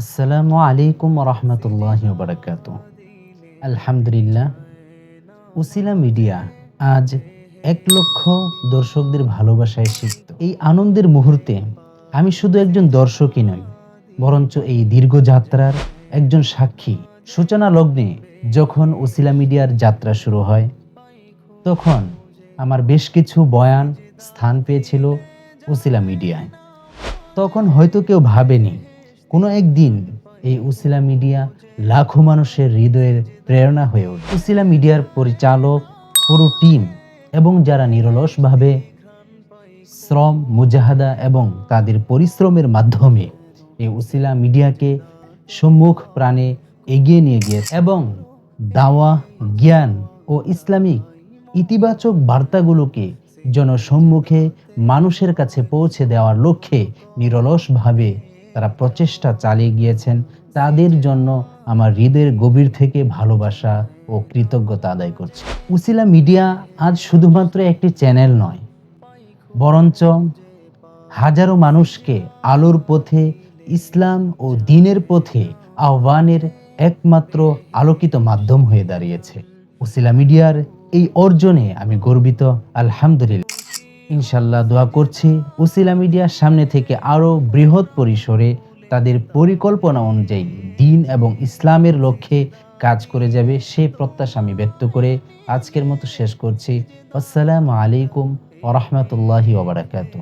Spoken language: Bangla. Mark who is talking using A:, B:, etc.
A: আসসালামু আলাইকুম রহমতুল্লাহ বারাকাত আলহামদুলিল্লাহ, উসিলা মিডিয়া আজ এক লক্ষ দর্শকদের ভালোবাসায় সিক্ত। এই আনন্দের মুহূর্তে আমি শুধু একজন দর্শকই নই, বরঞ্চ এই দীর্ঘ যাত্রার একজন সাক্ষী। সূচনা লগ্নে যখন উসিলা মিডিয়ার যাত্রা শুরু হয়, তখন আমার বেশ কিছু বয়ান স্থান পেয়েছিল উসিলা মিডিয়ায়। তখন হয়তো কেউ ভাবেনি কোনো একদিন এই উসিলা মিডিয়া লাখো মানুষের হৃদয়ের প্রেরণা হয়ে ওঠে। উসিলা মিডিয়ার পরিচালক পুরো টিম এবং যারা নিরলসভাবে শ্রম, মুজাহাদা এবং তাদের পরিশ্রমের মাধ্যমে এই উসিলা মিডিয়াকে সম্মুখ প্রাণে এগিয়ে নিয়ে গিয়েছে এবং দাওয়া, জ্ঞান ও ইসলামিক ইতিবাচক বার্তাগুলোকে জনসম্মুখে মানুষের কাছে পৌঁছে দেওয়ার লক্ষ্যে নিরলসভাবে তারা প্রচেষ্টা চালিয়ে গিয়েছেন তাদের জন্য আমার হৃদয়ের গভীর থেকে ভালোবাসা ও কৃতজ্ঞতা আদায় করছি। উসিলা মিডিয়া আজ শুধুমাত্র একটি চ্যানেল নয়, বরঞ্চ হাজারো মানুষকে আলোর পথে, ইসলাম ও দিনের পথে আহ্বানের একমাত্র আলোকিত মাধ্যম হয়ে দাঁড়িয়েছে। উসিলা মিডিয়ার এই অর্জনে আমি গর্বিত। আলহামদুলিল্লাহ। ইনশাল্লাহ দোয়া করছি। উসিলা মিডিয়ার সামনে থেকে আরও বৃহৎ পরিসরে তাদের পরিকল্পনা অনুযায়ী দিন এবং ইসলামের লক্ষ্যে কাজ করে যাবে সে প্রত্যাশা আমি ব্যক্ত করে আজকের মতো শেষ করছি। আসসালামু আলাইকুম ওরহমতুল্লাহি ওবরাকাতু